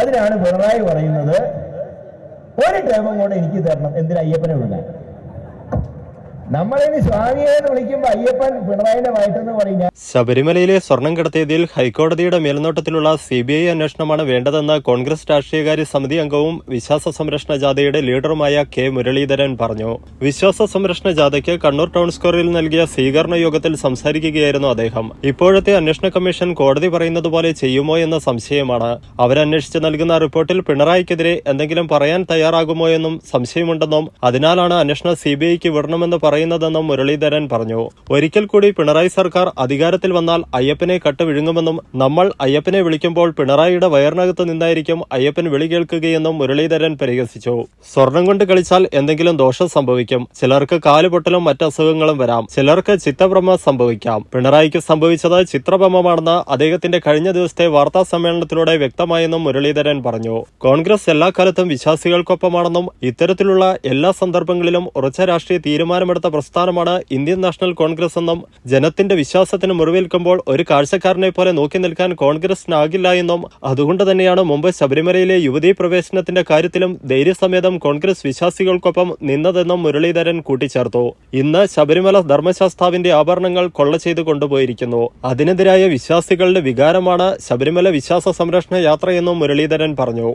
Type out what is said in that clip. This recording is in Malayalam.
അതിനാണ് പിണറായി പറയുന്നത് ഒരു ടേമും കൂടെ എനിക്ക് തരണം. എന്തിനാ അയ്യപ്പനെ വിടാൻ ശബരിമലയിലെ സ്വർണം കടത്തിയതിൽ ഹൈക്കോടതിയുടെ മേൽനോട്ടത്തിലുള്ള സി ബി ഐ അന്വേഷണമാണ് വേണ്ടതെന്ന് കോൺഗ്രസ് രാഷ്ട്രീയകാര്യ സമിതി അംഗവും വിശ്വാസ സംരക്ഷണ ജാഥയുടെ ലീഡറുമായ കെ മുരളീധരൻ പറഞ്ഞു. വിശ്വാസ സംരക്ഷണ ജാഥയ്ക്ക് കണ്ണൂർ ടൗൺ സ്ക്വയറിൽ നൽകിയ സ്വീകരണ യോഗത്തിൽ സംസാരിക്കുകയായിരുന്നു അദ്ദേഹം. ഇപ്പോഴത്തെ അന്വേഷണ കമ്മീഷൻ കോടതി പറയുന്നത് പോലെ ചെയ്യുമോ എന്ന സംശയമാണ്. അവരന്വേഷിച്ച് നൽകുന്ന റിപ്പോർട്ടിൽ പിണറായിക്കെതിരെ എന്തെങ്കിലും പറയാൻ തയ്യാറാകുമോ എന്നും സംശയമുണ്ടെന്നും അതിനാലാണ് അന്വേഷണം സി ബി ഐക്ക് വിടണമെന്ന് പറയുന്നതെന്നും മുരളീധരൻ പറഞ്ഞു. ഒരിക്കൽ കൂടി പിണറായി സർക്കാർ അധികാരത്തിൽ വന്നാൽ അയ്യപ്പനെ കട്ട് വിഴുങ്ങുമെന്നും നമ്മൾ അയ്യപ്പനെ വിളിക്കുമ്പോൾ പിണറായിയുടെ വയറിനകത്ത് നിന്നായിരിക്കും അയ്യപ്പൻ വിളി കേൾക്കുകയെന്നും മുരളീധരൻ പരിഹസിച്ചു. സ്വർണം കൊണ്ട് കളിച്ചാൽ എന്തെങ്കിലും ദോഷം സംഭവിക്കും. ചിലർക്ക് കാലുപൊട്ടലും മറ്റ് അസുഖങ്ങളും വരാം. ചിലർക്ക് ചിത്തഭ്രമ സംഭവിക്കാം. പിണറായിക്ക് സംഭവിച്ചത് ചിത്രഭ്രമമാണെന്ന് അദ്ദേഹത്തിന്റെ കഴിഞ്ഞ ദിവസത്തെ വാർത്താ സമ്മേളനത്തിലൂടെ വ്യക്തമായെന്നും മുരളീധരൻ പറഞ്ഞു. കോൺഗ്രസ് എല്ലാ കാലത്തും വിശ്വാസികൾക്കൊപ്പമാണെന്നും ഇത്തരത്തിലുള്ള എല്ലാ സന്ദർഭങ്ങളിലും ഉറച്ച രാഷ്ട്രീയ തീരുമാനമെടുത്ത പ്രസ്ഥാനമാണ് ഇന്ത്യൻ നാഷണൽ കോൺഗ്രസ് എന്നും ജനത്തിന്റെ വിശ്വാസത്തിന് മുറിവേൽക്കുമ്പോൾ ഒരു കാഴ്ചക്കാരനെ പോലെ നോക്കി നിൽക്കാൻ കോൺഗ്രസിനാകില്ല എന്നും അതുകൊണ്ട് തന്നെയാണ് മുമ്പ് ശബരിമലയിലെ യുവതീ പ്രവേശനത്തിന്റെ കാര്യത്തിലും ധൈര്യസമേതം കോൺഗ്രസ് വിശ്വാസികൾക്കൊപ്പം നിന്നതെന്നും മുരളീധരൻ കൂട്ടിച്ചേർത്തു. ഇന്ന് ശബരിമല ധർമ്മശാസ്താവിന്റെ ആഭരണങ്ങൾ കൊള്ള ചെയ്തു കൊണ്ടുപോയിരിക്കുന്നു. അതിനെതിരായ വിശ്വാസികളുടെ വികാരമാണ് ശബരിമല വിശ്വാസ സംരക്ഷണ യാത്രയെന്നും മുരളീധരൻ പറഞ്ഞു.